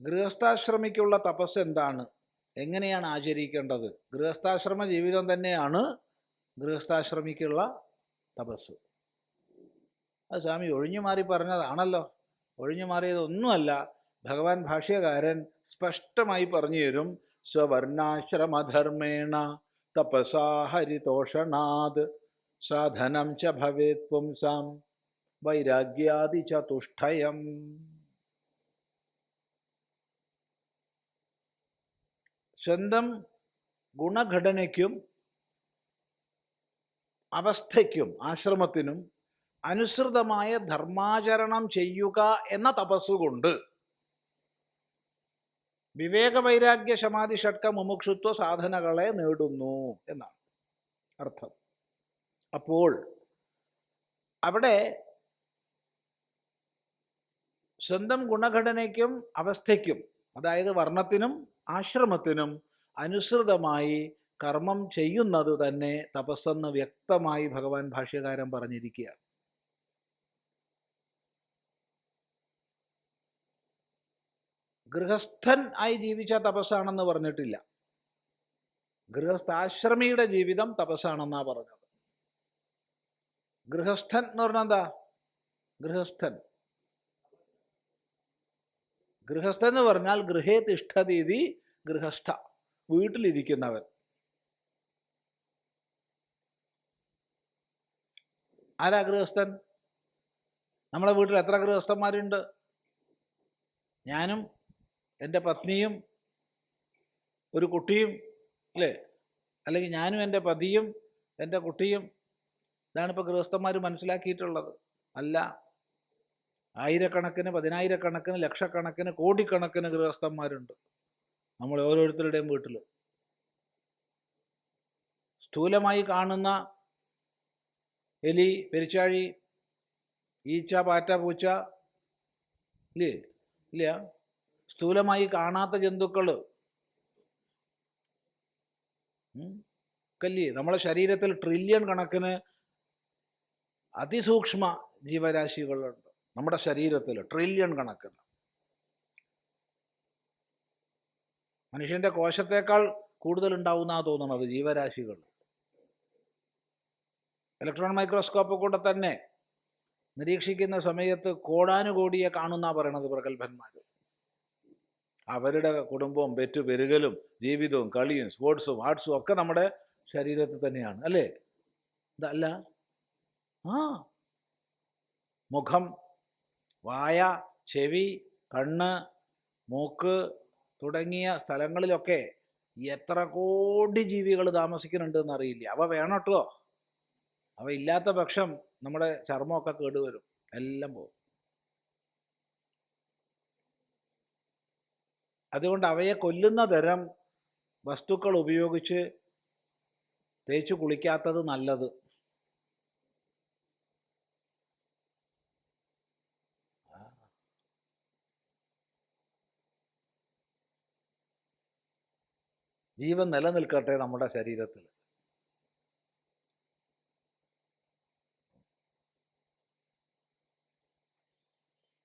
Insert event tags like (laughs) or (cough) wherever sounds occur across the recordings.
ഗൃഹസ്ഥാശ്രമിക്കുള്ള തപസ് എന്താണ്? എങ്ങനെയാണ് ആചരിക്കേണ്ടത്? ഗൃഹസ്ഥാശ്രമ ജീവിതം തന്നെയാണ് ഗൃഹസ്ഥാശ്രമിക്കുള്ള തപസ്. അത് സ്വാമി ഒഴിഞ്ഞു മാറി പറഞ്ഞതാണല്ലോ. ഒഴിഞ്ഞു മാറിയതൊന്നുമല്ല. ഭഗവാൻ ഭാഷ്യകാരൻ സ്പഷ്ടമായി പറഞ്ഞു തരും സ്വവർണാശ്രമധർമ്മേണ തപസാ ഹരിതോഷണാത് സാധനം ച ഭവേത് പുംസാം വൈരാഗ്യാദി ചതുഷ്ടയം സ്വന്തം ഗുണഘടനയ്ക്കും അവസ്ഥയ്ക്കും ആശ്രമത്തിനും അനുസൃതമായ ധർമാചരണം ചെയ്യുക എന്ന തപസ്സുകൊണ്ട് വിവേകവൈരാഗ്യ സമാധി ഷട്ക മുമുക്ഷുത്വ സാധനകളെ നേടുന്നു എന്നാണ് അർത്ഥം. അപ്പോൾ അവിടെ സ്വന്തം ഗുണഘടനയ്ക്കും അവസ്ഥയ്ക്കും അതായത് വർണത്തിനും ആശ്രമത്തിനും അനുസൃതമായി കർമ്മം ചെയ്യുന്നത് തന്നെ തപസ്സെന്ന് വ്യക്തമായി ഭഗവാൻ ഭാഷ്യകാരൻ പറഞ്ഞിരിക്കുകയാണ്. ഗൃഹസ്ഥൻ ആയി ജീവിച്ച തപസ്സാണെന്ന് പറഞ്ഞിട്ടില്ല. ഗൃഹസ്ഥാശ്രമിയുടെ ജീവിതം തപസ്സാണെന്നാ പറഞ്ഞത്. ഗൃഹസ്ഥൻ എന്ന് പറഞ്ഞാൽ എന്താ? ഗൃഹസ്ഥൻ. ഗൃഹസ്ഥൻ എന്ന് പറഞ്ഞാൽ ഗൃഹേ തിഷ്ഠതീതി ഗൃഹസ്ഥ വീട്ടിലിരിക്കുന്നവൻ. ആരാ ഗൃഹസ്ഥൻ? നമ്മളെ വീട്ടിൽ എത്ര ഗൃഹസ്ഥന്മാരുണ്ട്? ഞാനും എന്റെ പത്നിയും ഒരു കുട്ടിയും അല്ലേ? അല്ലെങ്കിൽ ഞാനും എന്റെ പതിയും എന്റെ കുട്ടിയും. ഇതാണ് ഇപ്പോൾ ഗൃഹസ്ഥന്മാർ മനസ്സിലാക്കിയിട്ടുള്ളത്. അല്ല ആയിരക്കണക്കിന് പതിനായിരക്കണക്കിന് ലക്ഷക്കണക്കിന് കോടിക്കണക്കിന് ഗൃഹസ്ഥന്മാരുണ്ട്. നമ്മൾ ഓരോരുത്തരുടെയും വീട്ടിൽ സ്ഥൂലമായി കാണുന്ന എലി പെരിച്ചാഴി ഈച്ച പാറ്റ പൂച്ച ഇല്ലേ? ഇല്ല. സ്ഥൂലമായി കാണാത്ത ജന്തുക്കൾ കല്ലി നമ്മളെ ശരീരത്തിൽ ട്രില്യൺ കണക്കിന് അതിസൂക്ഷ്മ ജീവരാശികളുണ്ട്. നമ്മുടെ ശരീരത്തിൽ ട്രില്യൺ കണക്കിന്. മനുഷ്യന്റെ കോശത്തേക്കാൾ കൂടുതൽ ഉണ്ടാവുന്ന തോന്നുന്നത് ജീവരാശികൾ. ഇലക്ട്രോൺ മൈക്രോസ്കോപ്പ് കൂടെ തന്നെ നിരീക്ഷിക്കുന്ന സമയത്ത് കോടാനുകോടിയെ കാണുന്ന പറയണത് പ്രഗത്ഭന്മാർ അവരുടെ കുടുംബവും പെറ്റു പെരുകലും ജീവിതവും കളിയും സ്പോർട്സും ആർട്സും ഒക്കെ നമ്മുടെ ശരീരത്തിൽ തന്നെയാണ് അല്ലേ? ഇതല്ല. ആ. മുഖം വായ ചെവി കണ്ണ് മൂക്ക് തുടങ്ങിയ സ്ഥലങ്ങളിലൊക്കെ എത്ര കോടി ജീവികൾ താമസിക്കുന്നുണ്ട് എന്നറിയില്ല. അവ വേണം കേട്ടോ അവ ഇല്ലാത്ത പക്ഷം നമ്മുടെ ചർമ്മമൊക്കെ കേടുവരും. എല്ലാം പോകും. അതുകൊണ്ട് അവയെ കൊല്ലുന്ന തരം വസ്തുക്കൾ ഉപയോഗിച്ച് തേച്ച് കുളിക്കാത്തത് നല്ലത്. ജീവൻ നിലനിൽക്കട്ടെ നമ്മുടെ ശരീരത്തിൽ.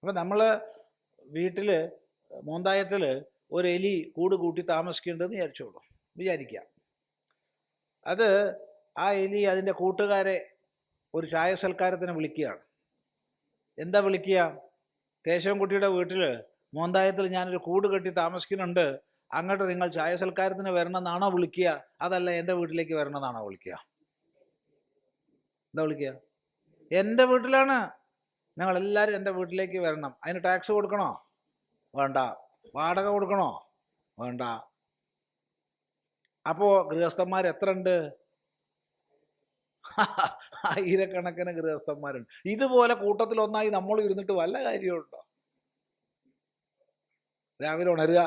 അപ്പം നമ്മൾ വീട്ടിൽ മോന്തായത്തിൽ ഒരു എലി കൂട് കൂട്ടി താമസിക്കേണ്ടതെന്ന് വിചാരിച്ചോളൂ. വിചാരിക്കാം. അത് ആ എലി അതിന്റെ കൂട്ടുകാരെ ഒരു ചായ സൽക്കാരത്തിന് വിളിക്കുകയാണ്. എന്താ വിളിക്കുക? കേശവൻകുട്ടിയുടെ വീട്ടിൽ മോന്തായത്തിൽ ഞാനൊരു കൂട് കെട്ടി താമസിക്കുന്നുണ്ട്. അങ്ങോട്ട് നിങ്ങൾ ചായ സൽക്കാരത്തിന് വരണമെന്നാണോ വിളിക്കുക? അതല്ല എന്റെ വീട്ടിലേക്ക് വരണമെന്നാണോ വിളിക്കുക? എന്താ വിളിക്കുക? എന്റെ വീട്ടിലാണ്. നിങ്ങളെല്ലാവരും എന്റെ വീട്ടിലേക്ക് വരണം. അതിന് ടാക്സ് കൊടുക്കണോ? വേണ്ട. വാടക കൊടുക്കണോ? വേണ്ട. അപ്പോൾ ഗൃഹസ്ഥന്മാർ എത്ര ഉണ്ട് (laughs) ആയിരക്കണക്കിന് ഗൃഹസ്ഥന്മാരുണ്ട്. ഇതുപോലെ കൂട്ടത്തിൽ ഒന്നായി നമ്മൾ ഇരുന്നിട്ട് വല്ല കാര്യമുണ്ടോ? രാവിലെ ഉണരുക.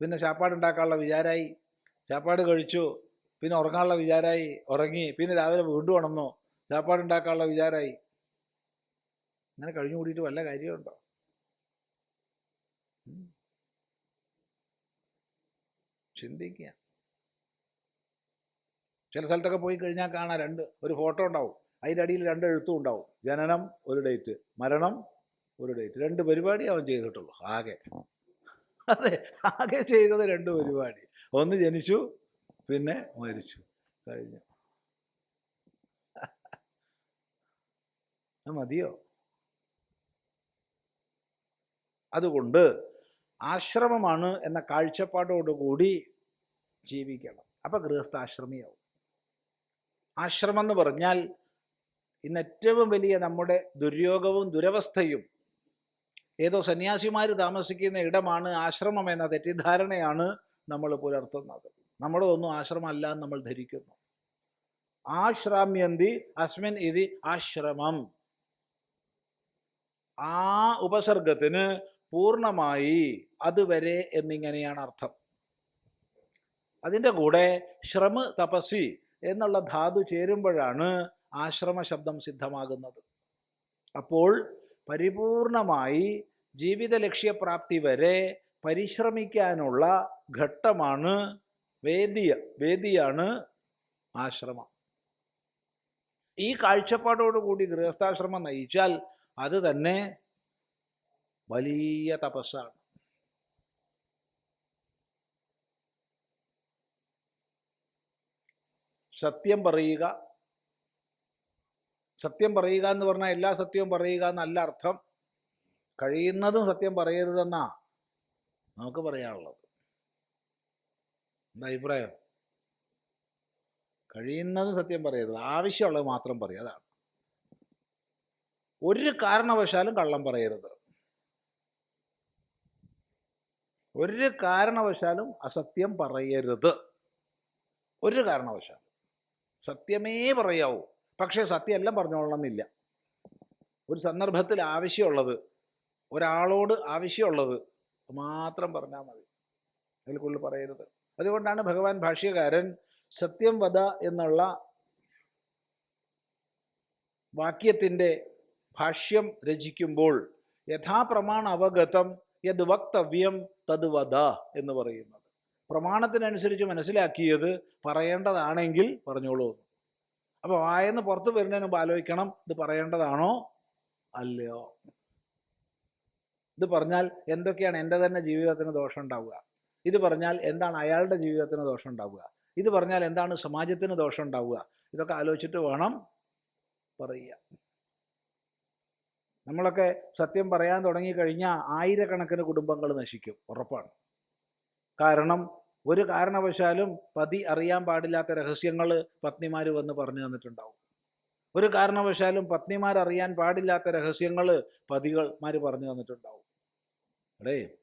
പിന്നെ ചാപ്പാട് ഉണ്ടാക്കാനുള്ള വിചാരമായി ചാപ്പാട് കഴിച്ചു. പിന്നെ ഉറങ്ങാനുള്ള വിചാരമായി ഉറങ്ങി. പിന്നെ രാവിലെ വീണ്ടും ഉണന്നു ചാപ്പാട് ഉണ്ടാക്കാനുള്ള വിചാരമായി അങ്ങനെ കഴിഞ്ഞു കൂടിയിട്ട് വല്ല കാര്യമുണ്ടോ. ചിന്തിക്കുക. ചില സ്ഥലത്തൊക്കെ പോയി കഴിഞ്ഞാൽ കാണാം രണ്ട്. ഒരു ഫോട്ടോ ഉണ്ടാവും. അതിന്റെ അടിയിൽ രണ്ട് എഴുത്തും ഉണ്ടാവും. ജനനം ഒരു ഡേറ്റ്. മരണം ഒരു ഡേറ്റ്. രണ്ട് പരിപാടി അവൻ ചെയ്തിട്ടുള്ളൂ. ആകെ. അതെ ആകെ ചെയ്തത് രണ്ട് പരിപാടി. ഒന്ന് ജനിച്ചു പിന്നെ മരിച്ചു. കഴിഞ്ഞു. മതിയോ? അതുകൊണ്ട് ആശ്രമമാണ് എന്ന കാഴ്ചപ്പാടോടുകൂടി ജീവിക്കണം. അപ്പം ഗൃഹസ്ഥാശ്രമിയാവും. ആശ്രമം എന്ന് പറഞ്ഞാൽ ഇന്ന് ഏറ്റവും വലിയ നമ്മുടെ ദുര്യോഗവും ദുരവസ്ഥയും ഏതോ സന്യാസിമാർ താമസിക്കുന്ന ഇടമാണ് ആശ്രമം എന്ന തെറ്റിദ്ധാരണയാണ് നമ്മൾ പുലർത്തുന്നത്. നമ്മുടെ ഒന്നും ആശ്രമമല്ല എന്ന് നമ്മൾ ധരിക്കുന്നു. ആശ്രാമ്യന്തി അസ്മിൻ ഇതി ആശ്രമം. ആ ഉപസർഗത്തിന് പൂർണമായി അതുവരെ എന്നിങ്ങനെയാണ് അർത്ഥം. അതിന്റെ കൂടെ ശ്രമ തപസ്സി എന്നുള്ള ധാതു ചേരുമ്പോഴാണ് ആശ്രമ ശബ്ദം സിദ്ധമാകുന്നത്. അപ്പോൾ പരിപൂർണമായി ജീവിത ലക്ഷ്യപ്രാപ്തി വരെ പരിശ്രമിക്കാനുള്ള ഘട്ടമാണ് വേദിയ വേദിയാണ് ആശ്രമം. ഈ കാഴ്ചപ്പാടോടുകൂടി ഗൃഹസ്ഥാശ്രമം നയിച്ചാൽ അത് തന്നെ വലിയ തപസ്സാണ്. സത്യം പറയുക. സത്യം പറയുക എന്ന് പറഞ്ഞാൽ എല്ലാ സത്യവും പറയുക എന്നല്ല അർത്ഥം. കഴിയുന്നതും സത്യം പറയരുതെന്നാ നമുക്ക് പറയാനുള്ളത്. എന്താ അഭിപ്രായം? കഴിയുന്നതും സത്യം പറയരുത്. ആവശ്യമുള്ളത് മാത്രം പറയുക അതാണ്. ഒരു കാരണവശാലും കള്ളം പറയരുത്. ഒരു കാരണവശാലും അസത്യം പറയരുത്. ഒരു കാരണവശാലും. സത്യമേ പറയാവൂ. പക്ഷേ സത്യം എല്ലാം പറഞ്ഞോളണമെന്നില്ല. ഒരു സന്ദർഭത്തിൽ ആവശ്യമുള്ളത് ഒരാളോട് ആവശ്യമുള്ളത് മാത്രം പറഞ്ഞാൽ മതി. അതിൽ കൂടുതൽ പറയരുത്. അതുകൊണ്ടാണ് ഭഗവാൻ ഭാഷ്യകാരൻ സത്യം വധ എന്നുള്ള വാക്യത്തിന്റെ ഭാഷ്യം രചിക്കുമ്പോൾ യഥാപ്രമാണ അവഗതം യത് വക്തവ്യം തത് വധ എന്ന് പറയുന്നത്. പ്രമാണത്തിനനുസരിച്ച് മനസ്സിലാക്കിയത് പറയേണ്ടതാണെങ്കിൽ പറഞ്ഞോളൂ. അപ്പോൾ വായന്ന് പുറത്ത് വരുന്നതിന് മുമ്പ് ആലോചിക്കണം ഇത് പറയേണ്ടതാണോ? അല്ലയോ? ഇത് പറഞ്ഞാൽ എന്തൊക്കെയാണ് എന്റെ തന്നെ ജീവിതത്തിന് ദോഷം ഉണ്ടാവുക? ഇത് പറഞ്ഞാൽ എന്താണ് അയാളുടെ ജീവിതത്തിന് ദോഷം ഉണ്ടാവുക? ഇത് പറഞ്ഞാൽ എന്താണ് സമാജത്തിന് ദോഷം ഉണ്ടാവുക? ഇതൊക്കെ ആലോചിച്ചിട്ട് വേണം പറയുക. നമ്മളൊക്കെ സത്യം പറയാൻ തുടങ്ങിക്കഴിഞ്ഞാൽ ആയിരക്കണക്കിന് കുടുംബങ്ങൾ നശിക്കും ഉറപ്പാണ്. കാരണം ഒരു കാരണവശാലും പതി അറിയാൻ പാടില്ലാത്ത രഹസ്യങ്ങൾ പത്നിമാർ വന്ന് പറഞ്ഞു തന്നിട്ടുണ്ടാവും. ഒരു കാരണവശാലും പത്നിമാർ അറിയാൻ പാടില്ലാത്ത രഹസ്യങ്ങൾ പതികൾമാർ പറഞ്ഞു തന്നിട്ടുണ്ടാവും. എടേ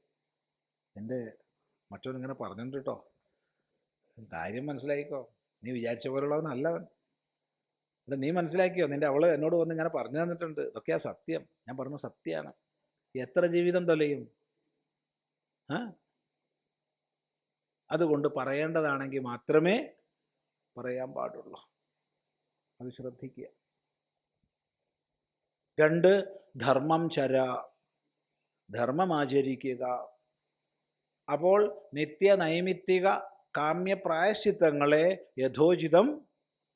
എന്റെ മറ്റവനിങ്ങനെ പറഞ്ഞിട്ടുണ്ട് കേട്ടോ കാര്യം മനസ്സിലായിക്കോ? നീ വിചാരിച്ച പോലുള്ളവനല്ലവൻ എടാ നീ മനസ്സിലാക്കിയോ? നിന്റെ അവൾ എന്നോട് വന്ന് ഇങ്ങനെ പറഞ്ഞു തന്നിട്ടുണ്ട്. ഇതൊക്കെയാ സത്യം. ഞാൻ പറഞ്ഞ സത്യമാണ് എത്ര ജീവിതം തൊലയും? ആ? അതുകൊണ്ട് പറയേണ്ടതാണെങ്കിൽ മാത്രമേ പറയാൻ പാടുള്ളൂ. അത് ശ്രദ്ധിക്കുക. രണ്ട് ധർമ്മം ചര. ധർമ്മം ആചരിക്കുക. അപ്പോൾ നിത്യ നൈമിത്തിക കാമ്യ പ്രായശ്ചിത്തങ്ങളെ യഥോചിതം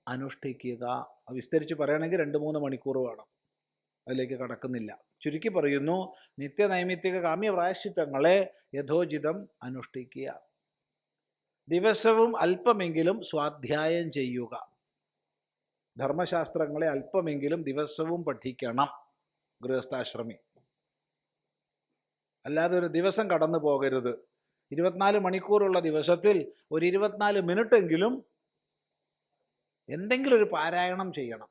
അനുഷ്ഠിക്കുക. വിസ്തരിച്ച് പറയുകയാണെങ്കിൽ രണ്ട് മൂന്ന് മണിക്കൂർ വേണം. അതിലേക്ക് കടക്കുന്നില്ല. ചുരുക്കി പറയുന്നു നിത്യ നൈമിത്തിക കാമ്യ പ്രായശ്ചിത്തങ്ങളെ യഥോചിതം അനുഷ്ഠിക്കുക. ദിവസവും അല്പമെങ്കിലും സ്വാധ്യായം ചെയ്യുക. ധർമ്മശാസ്ത്രങ്ങളെ അല്പമെങ്കിലും ദിവസവും പഠിക്കണം. ഗൃഹസ്ഥാശ്രമി. അല്ലാതെ ഒരു ദിവസം കടന്നു പോകരുത്. ഇരുപത്തിനാല് മണിക്കൂറുള്ള ദിവസത്തിൽ ഒരു ഇരുപത്തിനാല് മിനിറ്റെങ്കിലും എന്തെങ്കിലും ഒരു പാരായണം ചെയ്യണം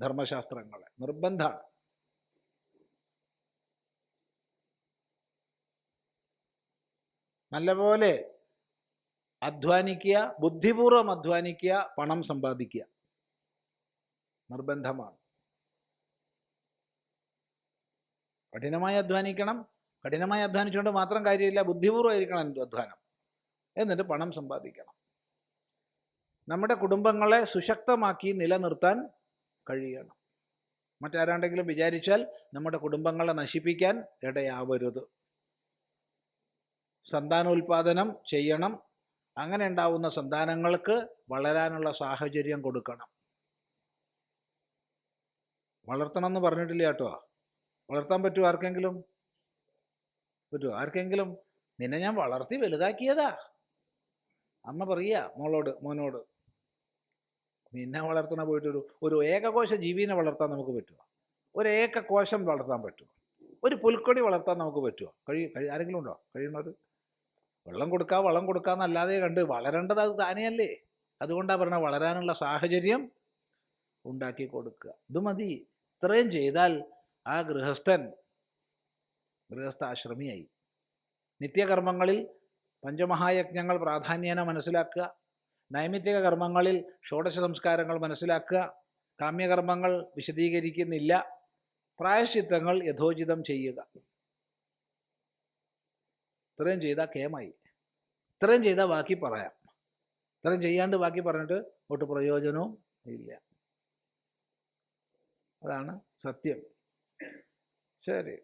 ധർമ്മശാസ്ത്രങ്ങളെ. നിർബന്ധമാണ്. നല്ലപോലെ അധ്വാനിക്കുക ബുദ്ധിപൂർവം അധ്വാനിക്കുക പണം സമ്പാദിക്കുക. നിർബന്ധമാണ്. കഠിനമായി അധ്വാനിക്കണം കഠിനമായി അധ്വാനിച്ചുകൊണ്ട് മാത്രം കാര്യമില്ല ബുദ്ധിപൂർവമായിരിക്കണം എന്റെ അധ്വാനം. എന്നിട്ട് പണം സമ്പാദിക്കണം. നമ്മുടെ കുടുംബങ്ങളെ സുശക്തമാക്കി നിലനിർത്താൻ കഴിയണം. മറ്റാരാണ്ടെങ്കിലും വിചാരിച്ചാൽ നമ്മുടെ കുടുംബങ്ങളെ നശിപ്പിക്കാൻ ഇടയാവരുത്. സന്താനോൽപാദനം ചെയ്യണം. അങ്ങനെ ഉണ്ടാവുന്ന സന്താനങ്ങൾക്ക് വളരാനുള്ള സാഹചര്യം കൊടുക്കണം. വളർത്തണം എന്ന് പറഞ്ഞിട്ടില്ല കേട്ടോ. വളർത്താൻ പറ്റുമോ ആർക്കെങ്കിലും? പറ്റുമോ ആർക്കെങ്കിലും നിന്നെ ഞാൻ വളർത്തി വലുതാക്കിയതാ? അമ്മ പറയുക മോളോട് മോനോട്. നിന്നെ വളർത്തണ പോയിട്ട് ഒരു ഏകകോശ ജീവിനെ വളർത്താൻ നമുക്ക് പറ്റുമോ ഒരു ഏകകോശം വളർത്താൻ പറ്റുമോ ഒരു പുൽക്കൊടി വളർത്താൻ നമുക്ക് പറ്റുമോ കഴി കഴി ആരെങ്കിലും ഉണ്ടോ? കഴിയുന്നവർ വെള്ളം കൊടുക്കുക വളം കൊടുക്കുക എന്നല്ലാതെ കണ്ട് വളരേണ്ടത് അത് താനെയല്ലേ? അതുകൊണ്ടാണ് പറഞ്ഞത് വളരാനുള്ള സാഹചര്യം ഉണ്ടാക്കി കൊടുക്കുക. ഇത് മതി. ഇത്രയും ചെയ്താൽ ആ ഗൃഹസ്ഥൻ ഗൃഹസ്ഥ ആശ്രമിയായി. നിത്യകർമ്മങ്ങളിൽ പഞ്ചമഹായജ്ഞങ്ങൾ പ്രാധാന്യേന മനസ്സിലാക്കുക. നൈമിത്തിക കർമ്മങ്ങളിൽ ഷോഡശ സംസ്കാരങ്ങൾ മനസ്സിലാക്കുക. കാമ്യകർമ്മങ്ങൾ വിശദീകരിക്കുന്നില്ല. പ്രായശ്ചിത്തങ്ങൾ യഥോചിതം ചെയ്യുക. ഇത്രയും ചെയ്താൽ കേമായി ഇത്രയും ചെയ്താൽ ബാക്കി പറയാം. ഇത്രയും ചെയ്യാണ്ട് ബാക്കി പറഞ്ഞിട്ട് ഒട്ട് പ്രയോജനവും ഇല്ല. അതാണ് സത്യം. ശരി.